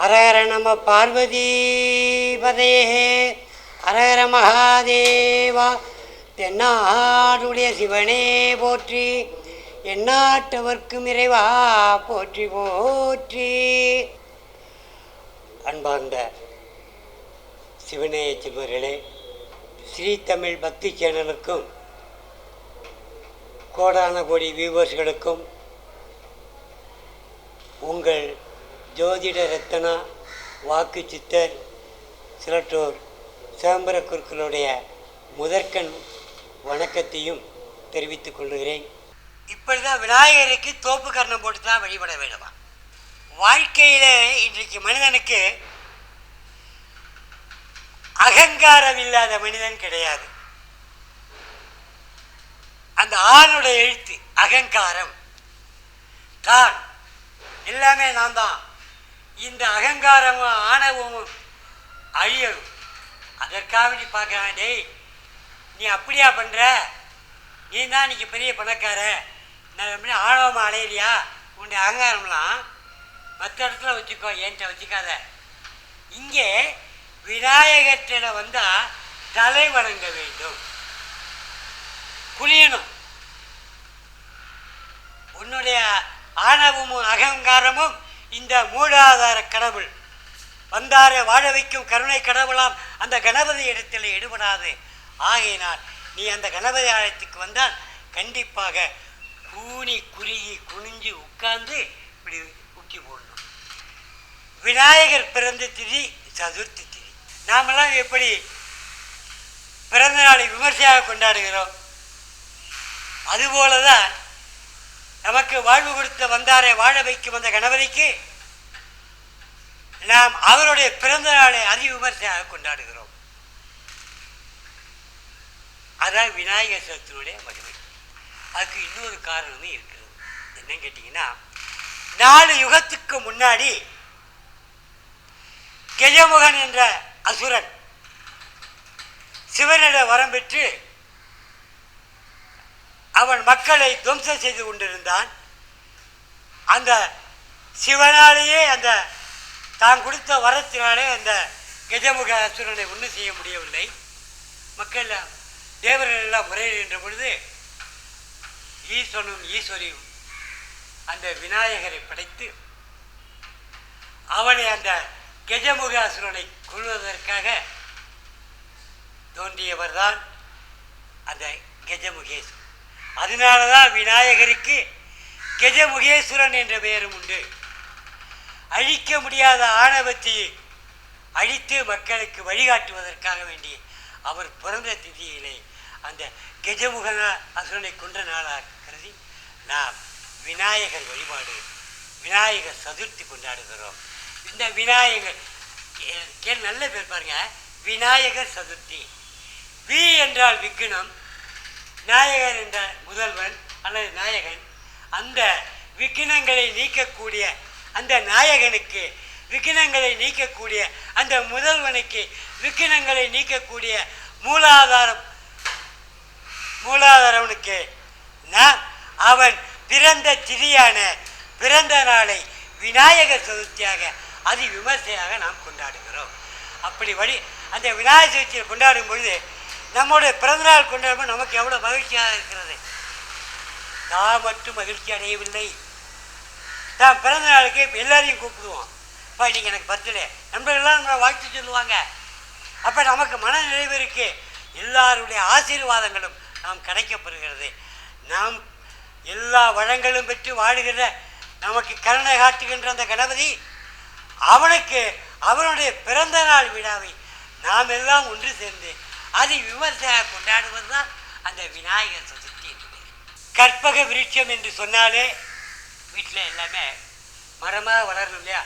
ஹரஹர நம பார்வதி பதே ஹரஹர மகாதேவா தென்னாடுடைய சிவனே போற்றி எந்நாட்டவர்க்கும் இறைவா போற்றி போற்றி. அன்பார்ந்த சிவனேய செல்வர்களே ஸ்ரீ தமிழ் பக்தி சேனலுக்கும் கோடான கோடி வியூவர்ஸ்களுக்கும் உங்கள் ஜோதிட ரத்தனா வாக்கு சித்தர் சிலட்டோர் சிதம்பர குருக்களுடைய முதற்கண் வணக்கத்தையும் தெரிவித்துக் கொள்கிறேன். இப்படி தான் விநாயகருக்கு தோப்பு கர்ணம் போட்டு தான் வழிபட வேண்டுமா? வாழ்க்கையில் இன்றைக்கு மனிதனுக்கு அகங்காரம் இல்லாத மனிதன் கிடையாது. அந்த ஆணுடைய எழுத்து அகங்காரம். தான் எல்லாமே நான் தான் இந்த அகங்காரமும் ஆணவமும் அழியணும் அதற்காக நீ பார்க்க டேய் நீ அப்படியா பண்ணுற நீ தான் இன்றைக்கி பெரிய பணக்கார. நான் எப்படி ஆணவமாக அலையிறியா? உன்னுடைய அகங்காரம்லாம் மற்ற இடத்துல வச்சுக்கோ என்கிட்ட வச்சுக்காத. இங்கே விநாயகர்கிட்ட வந்தால் தலை வணங்க வேண்டும். குனியணும் உன்னுடைய ஆணவமும் அகங்காரமும் இந்த மூலாதார கடவுள் வந்தார வாழ வைக்கும் கருணை கடவுளாம் அந்த கணபதி இடத்தில் எடுபடாது. ஆகையினால் நீ அந்த கணபதி ஆலயத்துக்கு வந்தால் கண்டிப்பாக கூனி குறுகி குனிஞ்சு உட்கார்ந்து இப்படி உக்கி போடணும். விநாயகர் பிறந்த திதி சதுர்த்தி திதி. நாமெல்லாம் எப்படி பிறந்த நாளை விமர்சையாக கொண்டாடுகிறோம்? அதுபோல தான் நமக்கு வாழ்வு கொடுத்து வந்தாரை வாழ வைக்கும் அந்த கணபதிக்கு நாம் அவருடைய பிறந்த நாளை அதி விமர்சையாக கொண்டாடுகிறோம். அதான் விநாயகர் சதுர்த்தியுடைய மகிமை. அதுக்கு இன்னொரு காரணமும் இருக்கிறது. என்னன்னு கேட்டிங்கன்னா நாலு யுகத்துக்கு முன்னாடி கெஜமுகன் என்ற அசுரன் சிவனிட வரம் பெற்று அவன் மக்களை துவம்சம் செய்து கொண்டிருந்தான். அந்த சிவனாலேயே அந்த தான் கொடுத்த வரத்தினாலே அந்த கஜமுக அசுரனை ஒன்றும் செய்ய முடியவில்லை. மக்கள் தேவர்கள் எல்லாம் முறையிடுகின்ற பொழுது ஈஸ்வனும் ஈஸ்வரியும் அந்த விநாயகரை படைத்து அவனை அந்த கஜமுக அசுரனை கொள்வதற்காக தோன்றியவர்தான் அந்த கஜமுகேஸ்வரன் அதனால தான் விநாயகருக்கு கஜமுகேஸ்வரன் என்ற பெயரும் உண்டு. அழிக்க முடியாத ஆணவத்தை அழித்து மக்களுக்கு வழிகாட்டுவதற்காக வேண்டி அவர் பிறந்த திதியிலே அந்த கஜமுக அசுரனை கொன்ற நாளாக கருதி நாம் விநாயகர் வழிபாடு விநாயகர் சதுர்த்தி கொண்டாடுகிறோம். இந்த விநாயகர் கே- நல்ல பேர் பாருங்க. விநாயகர் சதுர்த்தி. வி என்றால் விக்னம் நாயகன் என்ற முதல்வன் அல்லது நாயகன். அந்த விக்கினங்களை நீக்கக்கூடிய அந்த நாயகனுக்கு விக்கினங்களை நீக்கக்கூடிய அந்த முதல்வனுக்கு விக்கினங்களை நீக்கக்கூடிய மூலாதாரம் மூலாதாரவனுக்கு நான் அவன் பிறந்த திதியான பிறந்த நாளை விநாயகர் சதுர்த்தியாக அதி விமர்சையாக நாம் கொண்டாடுகிறோம். அப்படி வழி அந்த விநாயகர் சதுர்த்தியை கொண்டாடும் பொழுது நம்முடைய பிறந்தநாள் கொண்டாடும் நமக்கு எவ்வளோ மகிழ்ச்சியாக இருக்கிறது? நான் மட்டும் மகிழ்ச்சி அடையவில்லை. நான் பிறந்த நாளுக்கு எல்லாரையும் கூப்பிடுவோம். அப்பா நீங்கள் எனக்கு பர்த்டே நண்பர்கள்லாம் நம்மளை வாழ்த்து சொல்லுவாங்க. அப்போ நமக்கு மன நிறைவு இருக்கு. எல்லாருடைய ஆசீர்வாதங்களும் நாம் கிடைக்கப்பெறுகிறது நாம் எல்லா வளங்களும் பெற்று வாழுகிற நமக்கு கருணை காட்டுகின்ற அந்த கணபதி அவனுக்கு அவனுடைய பிறந்த நாள் விழாவை நாம் எல்லாம் ஒன்று சேர்ந்து அதை விமர்சையாக கொண்டாடுவது தான் அந்த விநாயகர் சதுர்த்தி என்பது கற்பக விருட்சம் என்று சொன்னாலே வீட்டில் எல்லாமே மரமாக வளரணும் இல்லையா?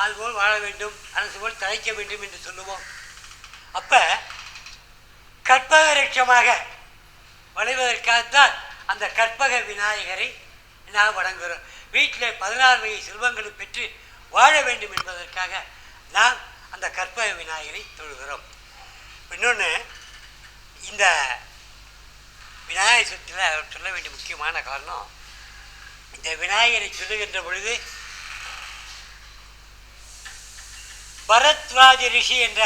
ஆள் போல் வாழ வேண்டும் அரசு போல் தழைக்க வேண்டும் என்று சொல்லுவோம். அப்போ கற்பக விருட்சமாக வளைவதற்காகத்தான் அந்த கற்பக விநாயகரை நாம் வணங்குகிறோம் வீட்டில் பதினாறு வகை செல்வங்களும் பெற்று வாழ வேண்டும் என்பதற்காக நாம் அந்த கற்பக விநாயகரை தொழுகிறோம். இன்னொன்று இந்த விநாயகர் சதுர்த்தியில் சொல்ல வேண்டிய முக்கியமான காரணம் இந்த விநாயகரை சொல்லுகின்ற பொழுது பரத்வாஜ ரிஷி என்ற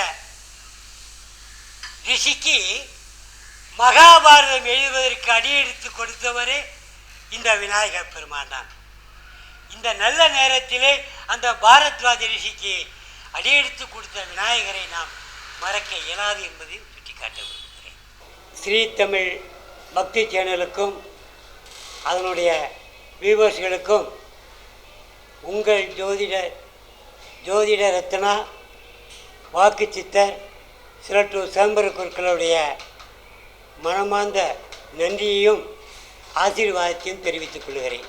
ரிஷிக்கு மகாபாரதம் எழுதுவதற்கு அடியெடுத்து கொடுத்தவரே இந்த விநாயகர் பெருமான் தான். இந்த நல்ல நேரத்திலே அந்த பாரத்வாஜ ரிஷிக்கு அடியெடுத்து கொடுத்த விநாயகரை நாம் மறக்க இயலாது என்பதை சுட்டிக்காட்ட விரும்புகிறேன். ஸ்ரீ தமிழ் பக்தி சேனலுக்கும் அதனுடைய வியூவர்ஸ்களுக்கும் உங்கள் ஜோதிட ஜோதிட ரத்னா வாக்கு சித்தர் சிலட்டூர் சிதம்பர குருக்களுடைய மனமார்ந்த நன்றியையும் ஆசீர்வாதத்தையும் தெரிவித்துக் கொள்கிறேன்.